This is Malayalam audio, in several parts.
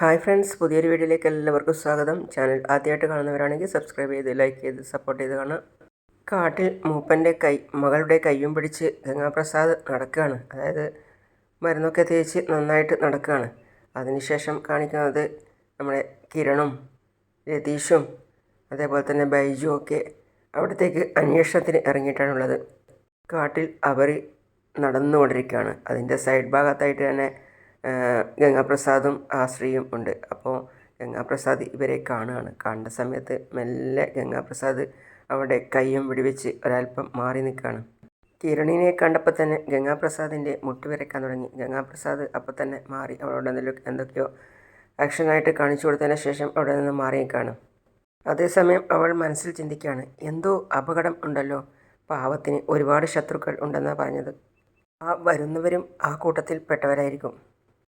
ഹായ് ഫ്രണ്ട്സ് പുതിയൊരു വീഡിയോയിലേക്ക് എല്ലാവർക്കും സ്വാഗതം. ചാനൽ ആദ്യമായിട്ട് കാണുന്നവരാണെങ്കിൽ സബ്സ്ക്രൈബ് ചെയ്ത് ലൈക്ക് ചെയ്ത് സപ്പോർട്ട് ചെയ്ത് കാണാം കാട്ടിൽ മൂപ്പന്റെ കൈ മകളുടെ കൈയും പിടിച്ച് ഗംഗാപ്രസാദ് നടക്കുകയാണ്. അതായത് മരുന്നൊക്കെ തേച്ച് നന്നായിട്ട് നടക്കുകയാണ്. അതിനുശേഷം കാണിക്കുന്നത് നമ്മുടെ കിരണും രതീഷും അതേപോലെ തന്നെ ബൈജുവും ഒക്കെ അവിടത്തേക്ക് അന്വേഷണത്തിന് ഇറങ്ങിയിട്ടാണുള്ളത് കാട്ടിൽ അവർ നടന്നുകൊണ്ടിരിക്കുകയാണ്. അതിന്റെ സൈഡ് ഭാഗത്തായിട്ട് തന്നെ ഗംഗാപ്രസാദും ആശ്രയും ഉണ്ട്. അപ്പോൾ ഗംഗാപ്രസാദ് ഇവരെ കാണുകയാണ് കാണുന്ന സമയത്ത് മെല്ലെ ഗംഗാപ്രസാദ് അവിടെ കയ്യും വിടിവെച്ച് ഒരല്പം മാറി നിൽക്കുകയാണ്. കിരണിനെ കണ്ടപ്പോൾ തന്നെ ഗംഗാപ്രസാദിന്റെ മുട്ട് വിരക്കാൻ തുടങ്ങി. ഗംഗാപ്രസാദ് അപ്പോൾ തന്നെ മാറി അവളോട് എന്തെങ്കിലും എന്തൊക്കെയോ ആക്ഷനായിട്ട് കാണിച്ചു കൊടുത്തതിന് ശേഷം അവിടെ നിന്ന് മാറി നിൽക്കുകയാണ്. അതേസമയം അവൾ മനസ്സിൽ ചിന്തിക്കുകയാണ് എന്തോ അപകടം ഉണ്ടല്ലോ. പാവത്തിന് ഒരുപാട് ശത്രുക്കൾ ഉണ്ടെന്നാണ് പറഞ്ഞത്. ആ വരുന്നവരും ആ കൂട്ടത്തിൽ പെട്ടവരായിരിക്കും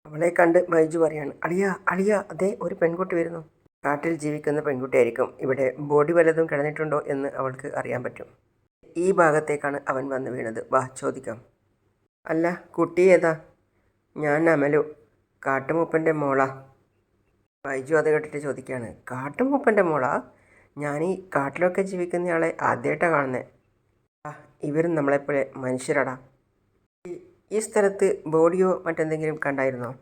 അവളെ കണ്ട് ബൈജു പറയാണ് അളിയ അളിയ അതേ ഒരു പെൺകുട്ടി വരുന്നു. കാട്ടിൽ ജീവിക്കുന്ന പെൺകുട്ടിയായിരിക്കും. ഇവിടെ ബോഡി വലതും കിടന്നിട്ടുണ്ടോ എന്ന് അവൾക്ക് അറിയാൻ പറ്റും. ഈ ഭാഗത്തേക്കാണ് അവൻ വന്ന് വീണത്. വാ ചോദിക്കാം. അല്ല കുട്ടി ഏതാ? ഞാൻ അമലു കാട്ടുമൂപ്പന്റെ മോളാ. ബൈജു അത് കേട്ടിട്ട് ചോദിക്കുകയാണ് കാട്ടുമൂപ്പന്റെ മോളാ? ഞാൻ ഈ കാട്ടിലൊക്കെ ജീവിക്കുന്നയാളെ ആദ്യമായിട്ടാണ് കാണുന്നത് ഇവരും നമ്മളെപ്പോലെ മനുഷ്യരാടാ. ഈ- സ്ഥലത്ത് ബോഡിയോ മറ്റെന്തെങ്കിലും കണ്ടായിരുന്നോ?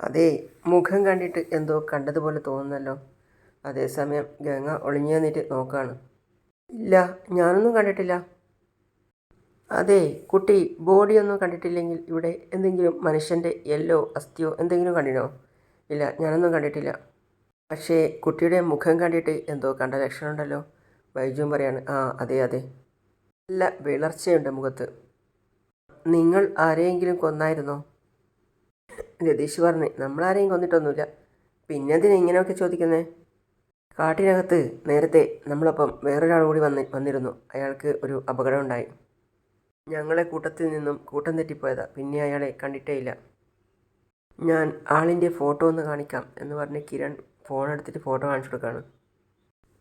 അതെ മുഖം കണ്ടിട്ട് എന്തോ കണ്ടതുപോലെ തോന്നുന്നല്ലോ. അതേസമയം ഗംഗ ഒളിഞ്ഞു നിന്നിട്ട് നോക്കുകയാണ് ഇല്ല ഞാനൊന്നും കണ്ടിട്ടില്ല. അതെ കുട്ടി ബോഡിയൊന്നും കണ്ടിട്ടില്ലെങ്കിൽ ഇവിടെ എന്തെങ്കിലും മനുഷ്യന്റെ എല്ലോ അസ്ഥിയോ എന്തെങ്കിലും കണ്ടിനോ ഇല്ല ഞാനൊന്നും കണ്ടിട്ടില്ല. പക്ഷേ കുട്ടിയുടെ മുഖം കണ്ടിട്ട് എന്തോ കണ്ട ലക്ഷണമുണ്ടല്ലോ. ബൈജുവും പറയാണ് ആ അതെ അതെ. നല്ല വിളർച്ചയുണ്ട് മുഖത്ത്. നിങ്ങൾ ആരെയെങ്കിലും കൊന്നായിരുന്നോ? രതീഷ് പറഞ്ഞു നമ്മളാരെയും കൊന്നിട്ടൊന്നുമില്ല. പിന്നെന്തിനാ ഇങ്ങനെയൊക്കെ ചോദിക്കുന്നേ? കാട്ടിനകത്ത് നേരത്തെ നമ്മളൊപ്പം വേറൊരാൾ കൂടി വന്ന് വന്നിരുന്നു. അയാൾക്ക് ഒരു അപകടമുണ്ടായി. ഞങ്ങളെ കൂട്ടത്തിൽ നിന്നും കൂട്ടം തെറ്റിപ്പോയതാ. പിന്നെ അയാളെ കണ്ടിട്ടേ ഇല്ല. ഞാൻ ആളിന്റെ ഫോട്ടോ ഒന്ന് കാണിക്കാം എന്ന് പറഞ്ഞ് കിരൺ ഫോൺ എടുത്തിട്ട് ഫോട്ടോ കാണിച്ചു കൊടുക്കുകയാണ്.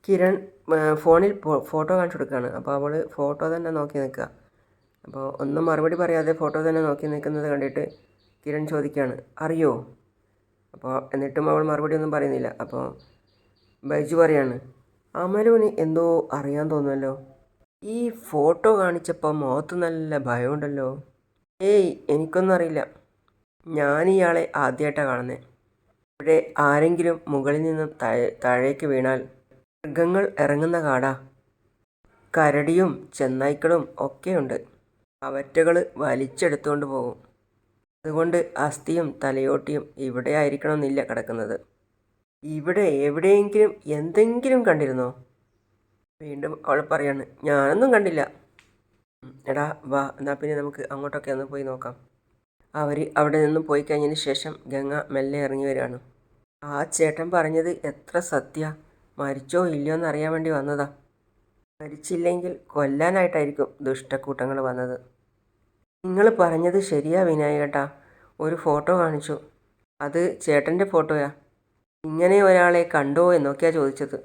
കിരൺ ഫോണിൽ ഫോട്ടോ കാണിച്ചു കൊടുക്കുകയാണ്. അപ്പോൾ അവൾ ഫോട്ടോ തന്നെ നോക്കി നിൽക്കുക. അപ്പോൾ ഒന്നും മറുപടി പറയാതെ ഫോട്ടോ തന്നെ നോക്കി നിൽക്കുന്നത് കണ്ടിട്ട് കിരൺ ചോദിക്കുകയാണ് അറിയോ? അപ്പോൾ എന്നിട്ടും അവൾ മറുപടി ഒന്നും പറയുന്നില്ല. അപ്പോൾ ബൈജു പറയാണ് അമലുവിന് എന്തോ അറിയാൻ തോന്നുമല്ലോ ഈ ഫോട്ടോ കാണിച്ചപ്പോൾ മുഖത്ത് നല്ല ഭയമുണ്ടല്ലോ ഏയ് എനിക്കൊന്നും അറിയില്ല. ഞാൻ ഇയാളെ ആദ്യമായിട്ടാണ് കാണുന്നത്. ഇവിടെ ആരെങ്കിലും മുകളിൽ നിന്നും താഴേക്ക് വീണാൽ മൃഗങ്ങൾ ഇറങ്ങുന്ന കാടാ. കരടിയും ചെന്നായ്ക്കളും ഒക്കെയുണ്ട്. അവറ്റകൾ വലിച്ചെടുത്തുകൊണ്ട് പോകും. അതുകൊണ്ട് അസ്ഥിയും തലയോട്ടിയും ഇവിടെ ആയിരിക്കണമെന്നില്ല കിടക്കുന്നത്. ഇവിടെ എവിടെയെങ്കിലും എന്തെങ്കിലും കണ്ടിരുന്നോ? വീണ്ടും അവൾ പറയാണ് ഞാനൊന്നും കണ്ടില്ല. എടാ വാ എന്നാൽ പിന്നെ നമുക്ക് അങ്ങോട്ടൊക്കെ ഒന്ന് പോയി നോക്കാം. അവർ അവിടെ നിന്നും പോയി കഴിഞ്ഞതിന് ശേഷം ഗംഗ മെല്ലെ ഇറങ്ങി വരികയാണ്. ആ ചേട്ടൻ പറഞ്ഞത് എത്ര സത്യ? മരിച്ചോ ഇല്ലയോ എന്നറിയാൻ വേണ്ടി വന്നതാ. മരിച്ചില്ലെങ്കിൽ കൊല്ലാനായിട്ടായിരിക്കും ദുഷ്ടക്കൂട്ടങ്ങൾ വന്നത്. നിങ്ങൾ പറഞ്ഞത് ശരിയാ വിനായകേട്ടാ. ഒരു ഫോട്ടോ കാണിച്ചു. അത് ചേട്ടന്റെ ഫോട്ടോയാ. ഇങ്ങനെ ഒരാളെ കണ്ടോ എന്നൊക്കെയാ ചോദിച്ചത്.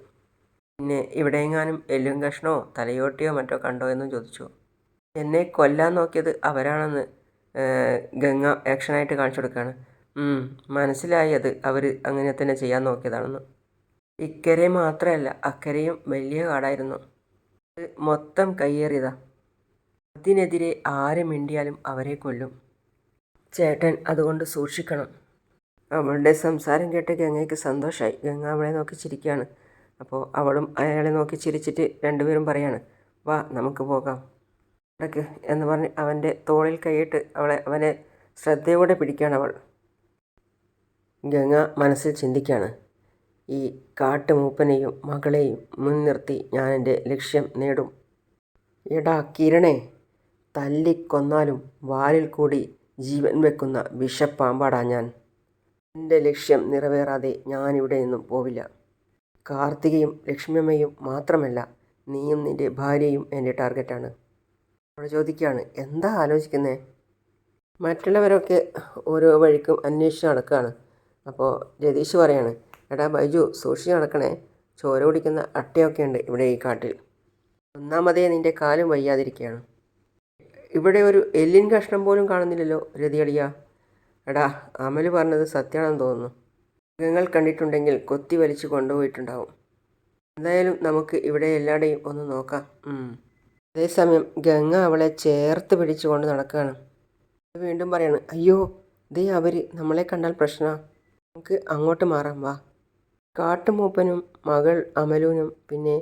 പിന്നെ ഇവിടെയെങ്ങാനും എല്ലും കഷ്ണോ തലയോട്ടിയോ മറ്റോ കണ്ടോ എന്നും ചോദിച്ചു. എന്നെ കൊല്ലാൻ നോക്കിയത് അവരാണെന്ന് ഗംഗ ആക്ഷനായിട്ട് കാണിച്ചു കൊടുക്കുകയാണ് മനസ്സിലായി അത് അവർ അങ്ങനെ തന്നെ ചെയ്യാൻ നോക്കിയതാണെന്ന്. ഇക്കരെ മാത്രമല്ല അക്കരയും വലിയ കാടായിരുന്നു. അത് മൊത്തം കയ്യേറിയതാ. അതിനെതിരെ ആരെ മിണ്ടിയാലും അവരെ കൊല്ലും. ചേട്ടൻ അതുകൊണ്ട് സൂക്ഷിക്കണം. അവളുടെ സംസാരം കേട്ട് ഗംഗയ്ക്ക് സന്തോഷമായി ഗംഗ അവളെ നോക്കി ചിരിക്കുകയാണ്. അപ്പോൾ അവളും അയാളെ നോക്കി ചിരിച്ചിട്ട് രണ്ടുപേരും പറയാണ് വാ നമുക്ക് പോകാം. ഇടയ്ക്ക് എന്ന് പറഞ്ഞ് അവന്റെ തോളിൽ കൈയിട്ട് അവളെ അവനെ ശ്രദ്ധയോടെ പിടിക്കുകയാണ് അവൾ. ഗംഗ മനസ്സിൽ ചിന്തിക്കുകയാണ് ഈ കാട്ടുമൂപ്പനെയും മകളെയും മുൻനിർത്തി ഞാൻ എന്റെ ലക്ഷ്യം നേടും. എടാ കിരണേ തല്ലിക്കൊന്നാലും വാലിൽ കൂടി ജീവൻ വെക്കുന്ന വിഷപ്പാമ്പാടാ ഞാൻ. എന്റെ ലക്ഷ്യം നിറവേറാതെ ഞാനിവിടെ നിന്നും പോവില്ല. കാർത്തികയും ലക്ഷ്മിയമ്മയും മാത്രമല്ല നീയും നിന്റെ ഭാര്യയും എന്റെ ടാർഗറ്റാണ്. അവൾ ചോദിക്കുകയാണ് എന്താ ആലോചിക്കുന്നേ? മറ്റുള്ളവരൊക്കെ ഓരോ വഴിക്കും അന്വേഷിച്ച് നടക്കുകയാണ്. അപ്പോൾ രതീഷ് പറയാണ് എടാ ബൈജു സൂക്ഷിച്ച് നടക്കണേ. ചോര കുടിക്കുന്ന അട്ടയൊക്കെ ഉണ്ട് ഇവിടെ ഈ കാട്ടിൽ. ഒന്നാമതേ നിന്റെ കാലും വയ്യാതിരിക്കുകയാണ്. ഇവിടെ ഒരു എല്ലിൻ കഷ്ണം പോലും കാണുന്നില്ലല്ലോ രതിയടിയ എടാ അമൽ പറഞ്ഞത് സത്യമാണെന്ന് തോന്നുന്നു. മൃഗങ്ങൾ കണ്ടിട്ടുണ്ടെങ്കിൽ കൊത്തി വലിച്ചു കൊണ്ടുപോയിട്ടുണ്ടാവും. എന്തായാലും നമുക്ക് ഇവിടെ എല്ലാവരുടെയും ഒന്ന് നോക്കാം. അതേസമയം ഗംഗ അവളെ ചേർത്ത് പിടിച്ചുകൊണ്ട് നടക്കുകയാണ്. വീണ്ടും പറയാണ് അയ്യോ ദേ അവർ നമ്മളെ കണ്ടാൽ പ്രശ്നമാണ് നമുക്ക് അങ്ങോട്ട് മാറാം വാ. കാട്ടുമൂപ്പനും മകൾ അമലൂനും പിന്നെ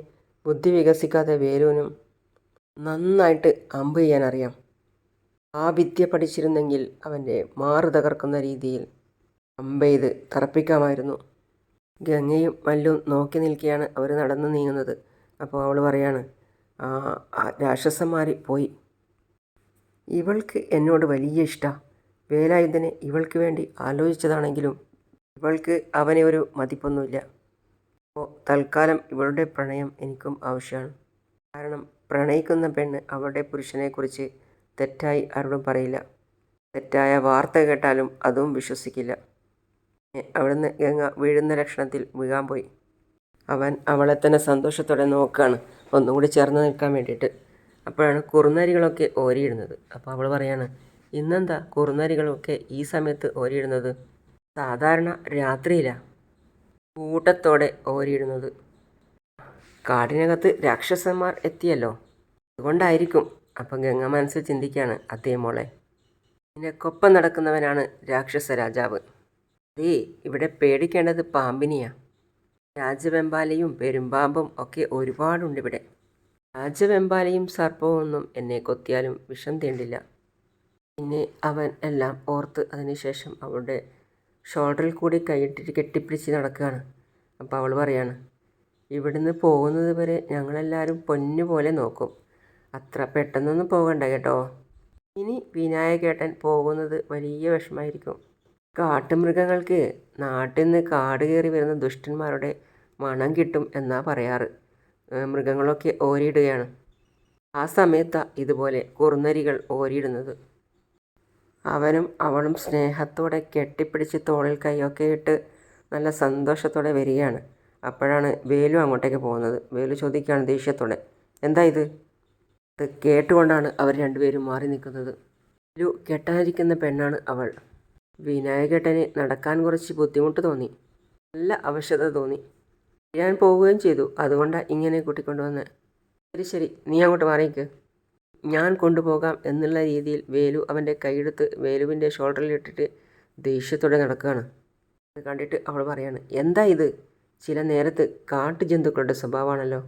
ബുദ്ധി വികസിക്കാത്ത വേലൂനും നന്നായിട്ട് അമ്പ് ചെയ്യാൻ അറിയാം ആ വിദ്യ പഠിച്ചിരുന്നെങ്കിൽ അവന്റെ മാറ് തകർക്കുന്ന രീതിയിൽ അമ്പ ചെയ്ത് തറപ്പിക്കാമായിരുന്നു. ഗംഗയും മല്ലും നോക്കി നിൽക്കുകയാണ് അവർ നടന്നു നീങ്ങുന്നത്. അപ്പോൾ അവൾ പറയാണ് ആ രാക്ഷസന്മാർ പോയി. ഇവൾക്ക് എന്നോട് വലിയ ഇഷ്ടമാണ് വേലായുധനെ ഇവൾക്ക് വേണ്ടി ആലോചിച്ചതാണെങ്കിലും ഇവൾക്ക് അവനെ ഒരു മതിപ്പൊന്നുമില്ല. അപ്പോൾ തൽക്കാലം ഇവളുടെ പ്രണയം എനിക്കും ആവശ്യമാണ്. കാരണം പ്രണയിക്കുന്ന പെണ്ണ് അവളുടെ പുരുഷനെക്കുറിച്ച് തെറ്റായി ആരോടും പറയില്ല. തെറ്റായ വാർത്ത കേട്ടാലും അതും വിശ്വസിക്കില്ല. അവിടുന്ന് ഗംഗ വീഴുന്ന ലക്ഷണത്തിൽ വീഴാൻ പോയി. അവൻ അവളെ തന്നെ സന്തോഷത്തോടെ നോക്കുകയാണ് ഒന്നുകൂടി ചേർന്ന് നിൽക്കാൻ വേണ്ടിയിട്ട്. അപ്പോഴാണ് കുറുനരികളൊക്കെ ഓരിയിടുന്നത്. അപ്പോൾ അവൾ പറയാണ് ഇന്നെന്താ കുറുനരികളൊക്കെ ഈ സമയത്ത് ഓരിയിടുന്നത്? സാധാരണ രാത്രിയിലാണ് കൂട്ടത്തോടെ ഓരിയിടുന്നത്. കാടിനകത്ത് രാക്ഷസന്മാർ എത്തിയല്ലോ? അതുകൊണ്ടായിരിക്കും അപ്പം ഗംഗ മനസ്സിൽ ചിന്തിക്കുകയാണ് അതേ മോളെ. നിനക്കൊപ്പം നടക്കുന്നവനാണ് രാക്ഷസ രാജാവ്. അതേ ഇവിടെ പേടിക്കേണ്ടത് പാമ്പിനിയാ. രാജവെമ്പാലയും പെരുമ്പാമ്പും ഒക്കെ ഒരുപാടുണ്ട് ഇവിടെ. രാജവെമ്പാലയും സർപ്പവും എന്നെ കൊത്തിയാലും വിഷം തീണ്ടില്ല. പിന്നെ അവൻ എല്ലാം ഓർത്ത് അതിനുശേഷം അവളുടെ ഷോൾഡറിൽ കൂടി കൈയിട്ടിട്ട് കെട്ടിപ്പിടിച്ച് നടക്കുകയാണ്. അപ്പോൾ അവൾ പറയാണ് ഇവിടുന്ന് പോകുന്നത് വരെ ഞങ്ങളെല്ലാവരും പൊന്നു പോലെ നോക്കും. അത്ര പെട്ടെന്നൊന്നും പോകണ്ട കേട്ടോ. ഇനി വിനായകേട്ടൻ പോകുന്നത് വലിയ വിഷമായിരിക്കും കാട്ടുമൃഗങ്ങൾക്ക് നാട്ടിൽ നിന്ന് കാട് കയറി വരുന്ന ദുഷ്ടന്മാരുടെ മണം കിട്ടും എന്നാ പറയാറ്. മൃഗങ്ങളൊക്കെ ഓരിയിടുകയാണ്. ആ സമയത്താണ് ഇതുപോലെ കുറുനരികൾ ഓരിയിടുന്നത്. അവനും അവളും സ്നേഹത്തോടെ കെട്ടിപ്പിടിച്ച് തോളിൽ കൈയൊക്കെ ഇട്ട് നല്ല സന്തോഷത്തോടെ വരികയാണ്. അപ്പോഴാണ് വേലു അങ്ങോട്ടേക്ക് പോകുന്നത്. വേലു ചോദിക്കുകയാണ് ദേഷ്യത്തോടെ എന്താ ഇത്? ഇത് കേട്ടുകൊണ്ടാണ് അവർ രണ്ടുപേരും മാറി നിൽക്കുന്നത്. വേലു കെട്ടാനിരിക്കുന്ന പെണ്ണാണ് അവൾ. വിനായകേട്ടന് നടക്കാൻ കുറച്ച് ബുദ്ധിമുട്ട് തോന്നി. നല്ല അവശത തോന്നി. ഞാൻ പോവുകയും ചെയ്തു. അതുകൊണ്ടാണ് ഇങ്ങനെ കൂട്ടിക്കൊണ്ടുവന്നത് ശരി ശരി നീ അങ്ങോട്ട് മാറിക്ക് ഞാൻ കൊണ്ടുപോകാം എന്നുള്ള രീതിയിൽ വേലു അവന്റെ കൈയെടുത്ത് വേലുവിന്റെ ഷോൾഡറിൽ ഇട്ടിട്ട് ദേഷ്യത്തോടെ നടക്കുകയാണ്. അത് കണ്ടിട്ട് അവൾ പറയാണ് എന്താ ഇത്? ചില നേരത്ത് കാട്ടുജന്തുക്കളുടെ സ്വഭാവമാണല്ലോ.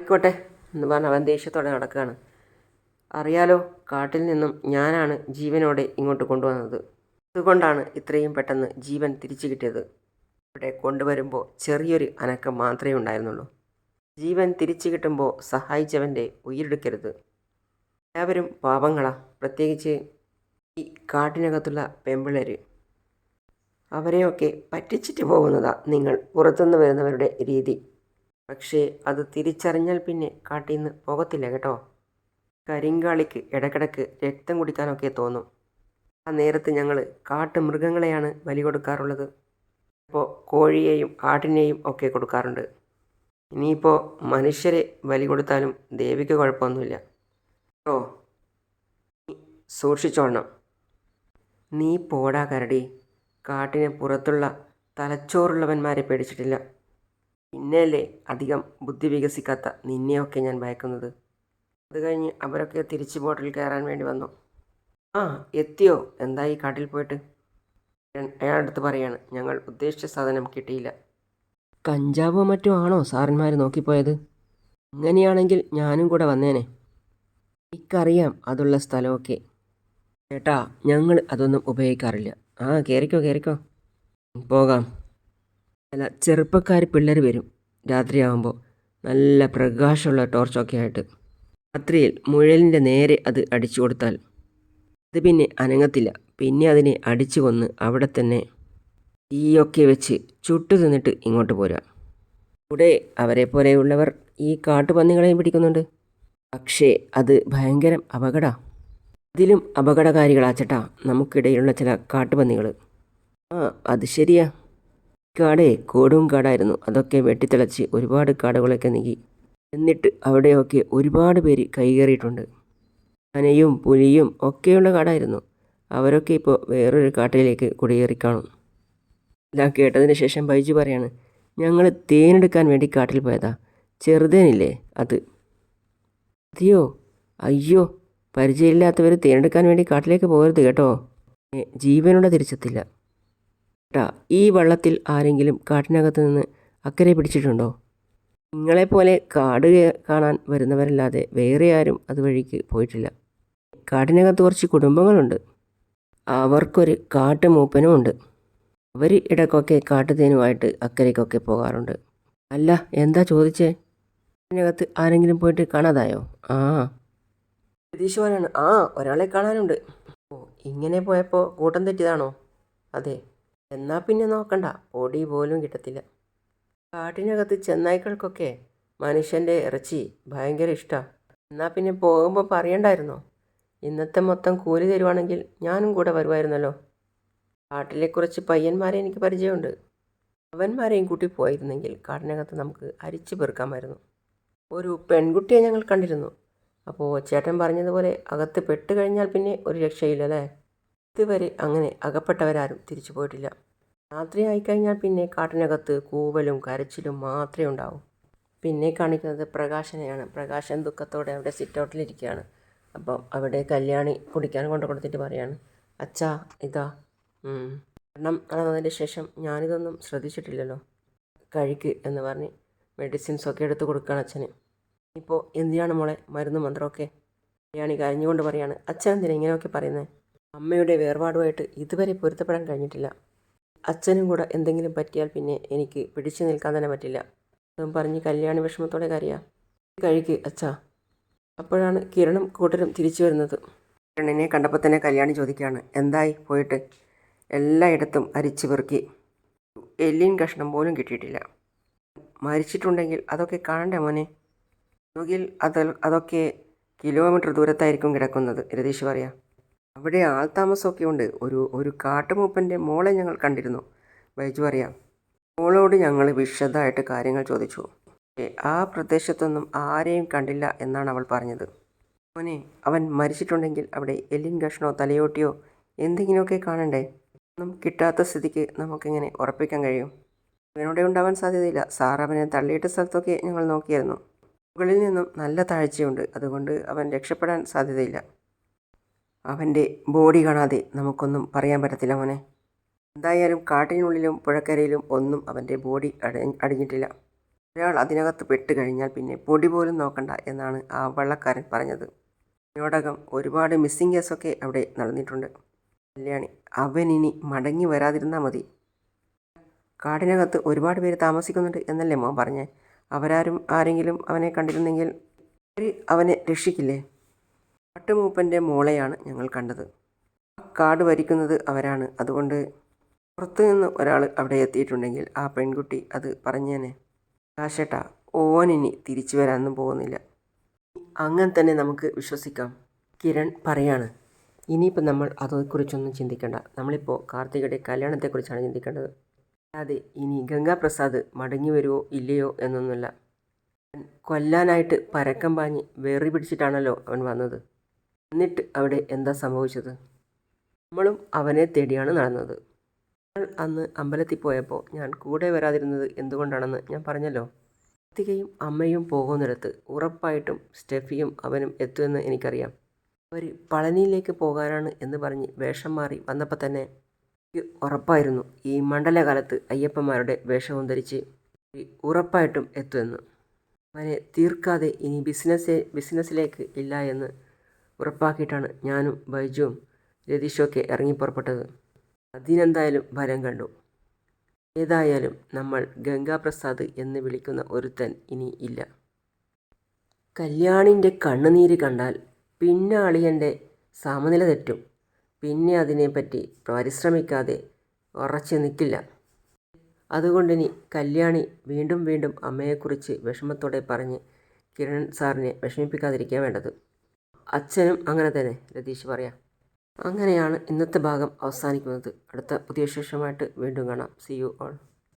ആയിക്കോട്ടെ എന്ന് പറഞ്ഞ് അവൻ ദേഷ്യത്തോടെ നടക്കുകയാണ്. അറിയാലോ കാട്ടിൽ നിന്നും ഞാനാണ് ജീവനോടെ ഇങ്ങോട്ട് കൊണ്ടുവന്നത്. അതുകൊണ്ടാണ് ഇത്രയും പെട്ടെന്ന് ജീവൻ തിരിച്ചു കിട്ടിയത്. ഇവിടെ കൊണ്ടുവരുമ്പോൾ ചെറിയൊരു അനക്കം മാത്രമേ ഉണ്ടായിരുന്നുള്ളൂ. ജീവൻ തിരിച്ചു കിട്ടുമ്പോൾ സഹായിച്ചവന്റെ ഉയിരെടുക്കരുത് എല്ലാവരും പാപങ്ങളാ പ്രത്യേകിച്ച് ഈ കാട്ടിനകത്തുള്ള പെമ്പിളര് അവരെയൊക്കെ പറ്റിച്ചിട്ട് പോകുന്നതാണ് നിങ്ങൾ പുറത്തുനിന്ന് വരുന്നവരുടെ രീതി. പക്ഷേ അത് തിരിച്ചറിഞ്ഞാൽ പിന്നെ കാട്ടിൽ നിന്ന് പോകത്തില്ല കേട്ടോ. കരിങ്കാളിക്ക് ഇടക്കിടക്ക് രക്തം കുടിക്കാനൊക്കെ തോന്നും. ആ നേരത്ത് ഞങ്ങൾ കാട്ടുമൃഗങ്ങളെയാണ് ബലി കൊടുക്കാറുള്ളത്. ഇപ്പോൾ കോഴിയെയും ആടിനെയും ഒക്കെ കൊടുക്കാറുണ്ട്. ഇനിയിപ്പോൾ മനുഷ്യരെ ബലി കൊടുത്താലും ദേവിക്ക് കുഴപ്പമൊന്നുമില്ല. ഓ നീ സൂക്ഷിച്ചോളണം നീ പോടാ കരടി. കാട്ടിന് പുറത്തുള്ള തലച്ചോറുള്ളവന്മാരെ പേടിച്ചിട്ടില്ല. പിന്നെയല്ലേ അധികം ബുദ്ധി വികസിക്കാത്ത നിന്നെയൊക്കെ ഞാൻ ഭയക്കുന്നത്. അത് കഴിഞ്ഞ് അവരൊക്കെ തിരിച്ച് ബോട്ടിൽ കയറാൻ വേണ്ടി വന്നു. ആ എത്തിയോ? എന്തായി കാട്ടിൽ പോയിട്ട്? അയാളടുത്ത് പറയാണ് ഞങ്ങൾ ഉദ്ദേശിച്ച സാധനം കിട്ടിയില്ല. കഞ്ചാവോ മറ്റോ ആണോ സാറന്മാർ നോക്കിപ്പോയത്? അങ്ങനെയാണെങ്കിൽ ഞാനും കൂടെ വന്നേനെ. എനിക്കറിയാം അതുള്ള സ്ഥലമൊക്കെ. ചേട്ടാ ഞങ്ങൾ അതൊന്നും ഉപയോഗിക്കാറില്ല. ആ കയറിക്കോ കയറിക്കോ പോകാം. അല്ല ചെറുപ്പക്കാർ പിള്ളേർ വരും രാത്രിയാവുമ്പോൾ നല്ല പ്രകാശമുള്ള ടോർച്ചൊക്കെ ആയിട്ട്. രാത്രിയിൽ മുഴലിന്റെ നേരെ അത് അടിച്ചു കൊടുത്താൽ അത് പിന്നെ അനങ്ങത്തില്ല. പിന്നെ അതിനെ അടിച്ചു കൊന്ന് അവിടെ തന്നെ തീയൊക്കെ വെച്ച് ചുട്ടു തിന്നിട്ട് ഇങ്ങോട്ട് പോരാ കൂടെ അവരെ പോലെയുള്ളവർ ഈ കാട്ടുപന്നികളെയും പിടിക്കുന്നുണ്ട്. പക്ഷേ അത് ഭയങ്കരം അപകട. അതിലും അപകടകാരികളാച്ചട്ടാ നമുക്കിടയിലുള്ള ചില കാട്ടുപന്നികൾ ആ അത് ശരിയാ. കാടേ കോടും കാടായിരുന്നു. അതൊക്കെ വെട്ടിത്തിളച്ച് ഒരുപാട് കാടുകളൊക്കെ നീങ്ങി എന്നിട്ട് അവിടെയൊക്കെ ഒരുപാട് പേര് കൈകേറിയിട്ടുണ്ട് ആനയും പുലിയും ഒക്കെയുള്ള കാടായിരുന്നു. അവരൊക്കെ ഇപ്പോൾ വേറൊരു കാട്ടിലേക്ക് കുടിയേറിക്കാണും എല്ലാം കേട്ടതിന് ശേഷം ബൈജു പറയാണ് ഞങ്ങൾ തേനെടുക്കാൻ വേണ്ടി കാട്ടിൽ പോയതാ. ചെറുതേനില്ലേ അത്? അതെയോ? അയ്യോ പരിചയമില്ലാത്തവർ തേനെടുക്കാൻ വേണ്ടി കാട്ടിലേക്ക് പോകരുത് കേട്ടോ. ജീവനോടെ തിരിച്ചെത്തില്ല. കേട്ടാ ഈ വള്ളത്തിൽ ആരെങ്കിലും കാട്ടിനകത്ത് നിന്ന് അക്കരെ പിടിച്ചിട്ടുണ്ടോ? നിങ്ങളെപ്പോലെ കാട് കാണാൻ വരുന്നവരല്ലാതെ വേറെ ആരും അതുവഴിക്ക് പോയിട്ടില്ല. കാട്ടിനകത്ത് കുറച്ച് കുടുംബങ്ങളുണ്ട്. അവർക്കൊരു കാട്ടുമൂപ്പനും ഉണ്ട് അവർ ഇടയ്ക്കൊക്കെ കാട്ടുതേനുമായിട്ട് അക്കരയ്ക്കൊക്കെ പോകാറുണ്ട്. അല്ല എന്താ ചോദിച്ചേ? അതിനകത്ത് ആരെങ്കിലും പോയിട്ട് കാണാതായോ? ആ പ്രതീക്ഷവാനാണ് ആ ഒരാളെ കാണാനുണ്ട്. ഓ ഇങ്ങനെ പോയപ്പോൾ കൂട്ടം തെറ്റിയതാണോ? അതെ. എന്നാൽ പിന്നെ നോക്കണ്ട. പൊടി പോലും കിട്ടത്തില്ല. കാട്ടിനകത്ത് ചെന്നായ്ക്കൾക്കൊക്കെ മനുഷ്യന്റെ ഇറച്ചി ഭയങ്കര ഇഷ്ടമാണ് എന്നാൽ പിന്നെ പോകുമ്പോൾ പറയണ്ടായിരുന്നോ? ഇന്നത്തെ മൊത്തം കൂലി തരുവാണെങ്കിൽ ഞാനും കൂടെ വരുമായിരുന്നല്ലോ കാട്ടിലെ കുറച്ച് പയ്യന്മാരെ എനിക്ക് പരിചയമുണ്ട്. അവന്മാരെയും കൂട്ടി പോയിരുന്നെങ്കിൽ കാട്ടിനകത്ത് നമുക്ക് അരിച്ചു പെറുക്കാമായിരുന്നു. ഒരു പെൺകുട്ടിയെ ഞങ്ങൾ കണ്ടിരുന്നു. അപ്പോൾ ചേട്ടൻ പറഞ്ഞതുപോലെ അകത്ത് പെട്ട് കഴിഞ്ഞാൽ പിന്നെ ഒരു രക്ഷയില്ല അല്ലേ ഇതുവരെ അങ്ങനെ അകപ്പെട്ടവരാരും തിരിച്ചു പോയിട്ടില്ല. രാത്രി ആയിക്കഴിഞ്ഞാൽ പിന്നെ കാട്ടിനകത്ത് കൂവലും കരച്ചിലും മാത്രമേ ഉണ്ടാവൂ. പിന്നെ കാണിക്കുന്നത് പ്രകാശനെയാണ്. പ്രകാശൻ ദുഃഖത്തോടെ അവിടെ സിറ്റൗട്ടിലിരിക്കുകയാണ് അപ്പം അവിടെ കല്യാണി കുടിക്കാൻ കൊണ്ടു കൊടുത്തിട്ട് പറയാണ് അച്ഛാ ഇതാ. മരണം നടന്നതിന് ശേഷം ഞാനിതൊന്നും ശ്രദ്ധിച്ചിട്ടില്ലല്ലോ. കഴിക്ക് എന്ന് പറഞ്ഞ് മെഡിസിൻസ് ഒക്കെ എടുത്ത് കൊടുക്കുകയാണ് അച്ഛന്. ഇപ്പോൾ എന്തിനാണ് മോളെ മരുന്ന് മന്ത്രമൊക്കെ? കല്യാണി കരഞ്ഞുകൊണ്ട് പറയാണ്. അച്ഛൻ എന്തിനാ ഇങ്ങനെയൊക്കെ പറയുന്നത് അമ്മയുടെ വേർപാടുമായിട്ട് ഇതുവരെ പൊരുത്തപ്പെടാൻ കഴിഞ്ഞിട്ടില്ല. അച്ഛനും കൂടെ എന്തെങ്കിലും പറ്റിയാൽ പിന്നെ എനിക്ക് പിടിച്ചു നിൽക്കാൻ തന്നെ പറ്റില്ല. അതും പറഞ്ഞ് കല്യാണി വിഷമത്തോടെ കരയാ. കഴിക്ക് അച്ഛാ. അപ്പോഴാണ് കിരണും കൂട്ടരും തിരിച്ചു വരുന്നത്. കിരണിനെ കണ്ടപ്പോൾ തന്നെ കല്യാണി ചോദിക്കുകയാണ് എന്തായി പോയിട്ട്? എല്ലായിടത്തും അരിച്ചു പെറുക്കി. എല്ലിൻ കഷ്ണം പോലും കിട്ടിയിട്ടില്ല. മരിച്ചിട്ടുണ്ടെങ്കിൽ അതൊക്കെ കാണണ്ടേ മോനെ? ഒന്നുകിൽ അത് അതൊക്കെ കിലോമീറ്റർ ദൂരത്തായിരിക്കും കിടക്കുന്നത്. രതീഷ് പറയാം. അവിടെ ആൾതാമസമൊക്കെ ഉണ്ട് ഒരു ഒരു കാട്ടുമൂപ്പന്റെ മോളെ ഞങ്ങൾ കണ്ടിരുന്നു. ബൈജു അറിയാം മോളോട് ഞങ്ങൾ വിശദമായിട്ട് കാര്യങ്ങൾ ചോദിച്ചു. ആ പ്രദേശത്തൊന്നും ആരെയും കണ്ടില്ല എന്നാണ് അവൾ പറഞ്ഞത്. മോനെ അവൻ മരിച്ചിട്ടുണ്ടെങ്കിൽ അവിടെ എല്ലിൻ കഷ്ണോ തലയോട്ടിയോ എന്തെങ്കിലുമൊക്കെ കാണണ്ടേ? ഒന്നും കിട്ടാത്ത സ്ഥിതിക്ക് നമുക്കെങ്ങനെ ഉറപ്പിക്കാൻ കഴിയും. ഇവനോടെ ഉണ്ടാവാൻ സാധ്യതയില്ല. സാർ അവനെ തള്ളിയിട്ട സ്ഥലത്തൊക്കെ ഞങ്ങൾ നോക്കിയായിരുന്നു. മുകളിൽ നിന്നും നല്ല താഴ്ചയുണ്ട്. അതുകൊണ്ട് അവൻ രക്ഷപ്പെടാൻ സാധ്യതയില്ല. അവന്റെ ബോഡി കാണാതെ നമുക്കൊന്നും പറയാൻ പറ്റത്തില്ല മോനെ. എന്തായാലും കാട്ടിനുള്ളിലും പുഴക്കരയിലും ഒന്നും അവന്റെ ബോഡി അടി അടിഞ്ഞിട്ടില്ല ഒരാൾ അതിനകത്ത് പെട്ട് കഴിഞ്ഞാൽ പിന്നെ പൊടി പോലും നോക്കണ്ട എന്നാണ് ആ വള്ളക്കാരൻ പറഞ്ഞത്. ഇതിനോടകം ഒരുപാട് മിസ്സിംഗ് കേസൊക്കെ അവിടെ നടന്നിട്ടുണ്ട്. കല്യാണി അവനിനി മടങ്ങി വരാതിരുന്നാൽ മതി. കാടിനകത്ത് ഒരുപാട് പേര് താമസിക്കുന്നുണ്ട് എന്നല്ലേ മോൻ പറഞ്ഞേ? അവരാരും ആരെങ്കിലും അവനെ കണ്ടിരുന്നെങ്കിൽ അവർ അവനെ രക്ഷിക്കില്ലേ? കാട്ടുമൂപ്പന്റെ മോളെയാണ് ഞങ്ങൾ കണ്ടത്. ആ കാട് വരിക്കുന്നത് അവരാണ്. അതുകൊണ്ട് പുറത്തു നിന്ന് ഒരാൾ അവിടെ എത്തിയിട്ടുണ്ടെങ്കിൽ ആ പെൺകുട്ടി അത് പറഞ്ഞേനെ കാശേട്ടാ ഓനിനി തിരിച്ചു വരാനൊന്നും പോകുന്നില്ല. അങ്ങനെ തന്നെ നമുക്ക് വിശ്വസിക്കാം. കിരൺ പറയാണ്. ഇനിയിപ്പോൾ നമ്മൾ അതേക്കുറിച്ചൊന്നും ചിന്തിക്കേണ്ട. നമ്മളിപ്പോൾ കാർത്തികയുടെ കല്യാണത്തെക്കുറിച്ചാണ് ചിന്തിക്കേണ്ടത്. അല്ലാതെ ഇനി ഗംഗാപ്രസാദ് മടങ്ങി വരുമോ ഇല്ലയോ എന്നൊന്നുമല്ല. കൊല്ലാനായിട്ട് പരക്കം പാഞ്ഞ് വേറി പിടിച്ചിട്ടാണല്ലോ അവൻ വന്നത്. എന്നിട്ട് അവിടെ എന്താ സംഭവിച്ചത്? നമ്മളും അവനെ തേടിയാണ് നടന്നത്. അന്ന് അമ്പലത്തിൽ പോയപ്പോൾ ഞാൻ കൂടെ വരാതിരുന്നത് എന്തുകൊണ്ടാണെന്ന് ഞാൻ പറഞ്ഞല്ലോ. കാർത്തികയും അമ്മയും പോകുന്നിടത്ത് ഉറപ്പായിട്ടും സ്റ്റെഫിയും അവനും എത്തുമെന്ന് എനിക്കറിയാം. അവർ പളനിയിലേക്ക് പോകാനാണ് എന്ന് പറഞ്ഞ് വേഷം മാറി വന്നപ്പോൾ തന്നെ ഉറപ്പായിരുന്നു ഈ മണ്ഡലകാലത്ത് അയ്യപ്പന്മാരുടെ വേഷവും ധരിച്ച് ഉറപ്പായിട്ടും എത്തുമെന്ന്. അവനെ തീർക്കാതെ ഇനി ബിസിനസ് ബിസിനസ്സിലേക്ക് ഇല്ല എന്ന് ഉറപ്പാക്കിയിട്ടാണ് ഞാനും ബൈജുവും രതീഷൊക്കെ ഇറങ്ങി പുറപ്പെട്ടത്. അതിനെന്തായാലും ഫലം കണ്ടു. ഏതായാലും നമ്മൾ ഗംഗാപ്രസാദ് എന്ന് വിളിക്കുന്ന ഒരുത്തൻ ഇനി ഇല്ല. കല്യാണിന്റെ കണ്ണുനീര് കണ്ടാൽ പിന്നെ അളിയന്റെ സമനില തെറ്റും. പിന്നെ അതിനെപ്പറ്റി പരിശ്രമിക്കാതെ ഉറച്ചു നിൽക്കില്ല അതുകൊണ്ടിനി കല്യാണി വീണ്ടും വീണ്ടും അമ്മയെക്കുറിച്ച് വിഷമത്തോടെ പറഞ്ഞ് കിരൺ സാറിനെ വിഷമിപ്പിക്കാതിരിക്കുക വേണ്ടത്. അച്ഛനും അങ്ങനെ തന്നെ രതീഷ് പറയാം. അങ്ങനെയാണ് ഇന്നത്തെ ഭാഗം അവസാനിക്കുന്നത്. അടുത്ത പുതിയ വിശേഷമായിട്ട് വീണ്ടും കാണാം. C you all